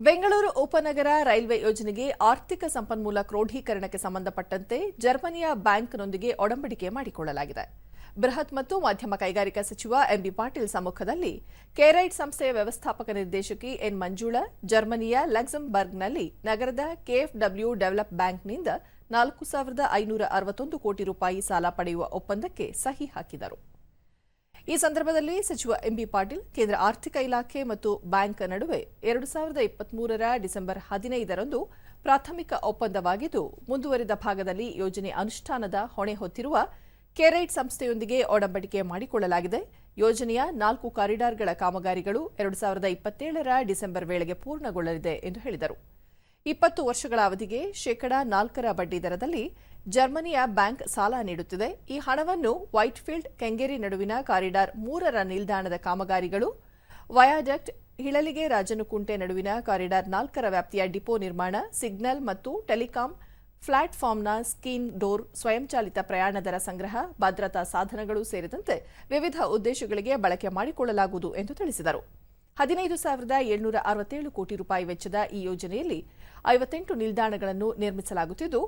ಬೆಂಗಳೂರು ಉಪನಗರ ರೈಲ್ವೆ ಯೋಜನೆಗೆ ಆರ್ಥಿಕ ಸಂಪನ್ಮೂಲ ಕ್ರೋಢೀಕರಣಕ್ಕೆ ಸಂಬಂಧಪಟ್ಟಂತೆ ಜರ್ಮನಿಯ ಬ್ಯಾಂಕ್ನೊಂದಿಗೆ ಒಡಂಬಡಿಕೆ ಮಾಡಿಕೊಳ್ಳಲಾಗಿದೆ. ಬೃಹತ್ ಮತ್ತು ಮಧ್ಯಮ ಕೈಗಾರಿಕಾ ಸಚಿವ ಎಂಬಿ ಪಾಟೀಲ್ ಸಮ್ಮುಖದಲ್ಲಿ ಕೇರೈಟ್ ಸಂಸ್ಥೆಯ ವ್ಯವಸ್ಥಾಪಕ ನಿರ್ದೇಶಕಿ ಎನ್ ಮಂಜುಳಾ ಜರ್ಮನಿಯ ಲಕ್ಸಂಬರ್ಗ್ನಲ್ಲಿ ನಗರದ ಕೆಎಫ್ಡಬ್ಲ್ಯೂ ಡೆವಲಪ್ ಬ್ಯಾಂಕ್ನಿಂದ ನಾಲ್ಕು ಸಾವಿರದ ಐನೂರ ಅರವತ್ತೊಂದು ಕೋಟಿ ರೂಪಾಯಿ ಸಾಲ ಪಡೆಯುವ ಒಪ್ಪಂದಕ್ಕೆ ಸಹಿ ಹಾಕಿದರು. ಈ ಸಂದರ್ಭದಲ್ಲಿ ಸಚಿವ ಎಂಬಿ ಪಾಟೀಲ್, ಕೇಂದ್ರ ಆರ್ಥಿಕ ಇಲಾಖೆ ಮತ್ತು ಬ್ಯಾಂಕ್ ನಡುವೆ ಎರಡು ಸಾವಿರದ ಇಪ್ಪತ್ಮೂರರ ಡಿಸೆಂಬರ್ ಹದಿನೈದರಂದು ಪ್ರಾಥಮಿಕ ಒಪ್ಪಂದವಾಗಿದ್ದು, ಮುಂದುವರಿದ ಭಾಗದಲ್ಲಿ ಯೋಜನೆ ಅನುಷ್ಠಾನದ ಹೊಣೆ ಹೊತ್ತಿರುವ ಕೆರೈಟ್ ಸಂಸ್ಥೆಯೊಂದಿಗೆ ಒಡಂಬಡಿಕೆ ಮಾಡಿಕೊಳ್ಳಲಾಗಿದೆ. ಯೋಜನೆಯ ನಾಲ್ಕು ಕಾರಿಡಾರ್ಗಳ ಕಾಮಗಾರಿಗಳು ಎರಡು ಸಾವಿರದ ಇಪ್ಪತ್ತೇಳರ ಡಿಸೆಂಬರ್ ವೇಳೆಗೆ ಪೂರ್ಣಗೊಳ್ಳಲಿದೆ ಎಂದು ಹೇಳಿದರು. ಇಪ್ಪತ್ತು ವರ್ಷಗಳ ಅವಧಿಗೆ ಶೇಕಡಾ ನಾಲ್ಕರ ಬಡ್ಡಿ ದರದಲ್ಲಿ ಜರ್ಮನಿಯ ಬ್ಯಾಂಕ್ ಸಾಲ ನೀಡುತ್ತಿದೆ. ಈ ಹಣವನ್ನು ವೈಟ್ಫೀಲ್ಡ್ ಕೆಂಗೇರಿ ನಡುವಿನ ಕಾರಿಡಾರ್ ಮೂರರ ನಿಲ್ದಾಣದ ಕಾಮಗಾರಿಗಳು ವಯಾಡಕ್ಟ್ ಹಿಳಲಿಗೆ ರಾಜನುಕುಂಟೆ ನಡುವಿನ ಕಾರಿಡಾರ್ ನಾಲ್ಕರ ವ್ಯಾಪ್ತಿಯ ಡಿಪೋ ನಿರ್ಮಾಣ, ಸಿಗ್ನಲ್ ಮತ್ತು ಟೆಲಿಕಾಂ ಪ್ಲಾಟ್ಫಾರ್ಮ್ನ ಸ್ಕೀನ್ ಡೋರ್ ಸ್ವಯಂಚಾಲಿತ ಪ್ರಯಾಣ ದರ ಸಂಗ್ರಹ, ಭದ್ರತಾ ಸಾಧನಗಳು ಸೇರಿದಂತೆ ವಿವಿಧ ಉದ್ದೇಶಗಳಿಗೆ ಬಳಕೆ ಮಾಡಿಕೊಳ್ಳಲಾಗುವುದು ಎಂದು ತಿಳಿಸಿದರು. ಹದಿನೈದು ಸಾವಿರದ ಏಳ್ನೂರ ಅರವತ್ತೇಳು ಕೋಟಿ ರೂಪಾಯಿ ವೆಚ್ಚದ ಈ ಯೋಜನೆಯಲ್ಲಿ ಐವತ್ತೆಂಟು ನಿಲ್ದಾಣಗಳನ್ನು ನಿರ್ಮಿಸಲಾಗುತ್ತಿದ್ದು,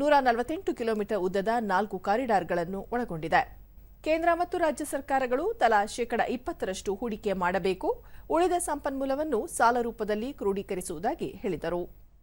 ನೂರ ನಲವತ್ತೆಂಟು ಕಿಲೋಮೀಟರ್ ಉದ್ದದ ನಾಲ್ಕು ಕಾರಿಡಾರ್ಗಳನ್ನು ಒಳಗೊಂಡಿದೆ. ಕೇಂದ್ರ ಮತ್ತು ರಾಜ್ಯ ಸರ್ಕಾರಗಳು ತಲಾ ಶೇಕಡ ಇಪ್ಪತ್ತರಷ್ಟು ಹೂಡಿಕೆ ಮಾಡಬೇಕು, ಉಳಿದ ಸಂಪನ್ಮೂಲವನ್ನು ಸಾಲ ರೂಪದಲ್ಲಿ ಕ್ರೋಢೀಕರಿಸುವುದಾಗಿ ಹೇಳಿದರು.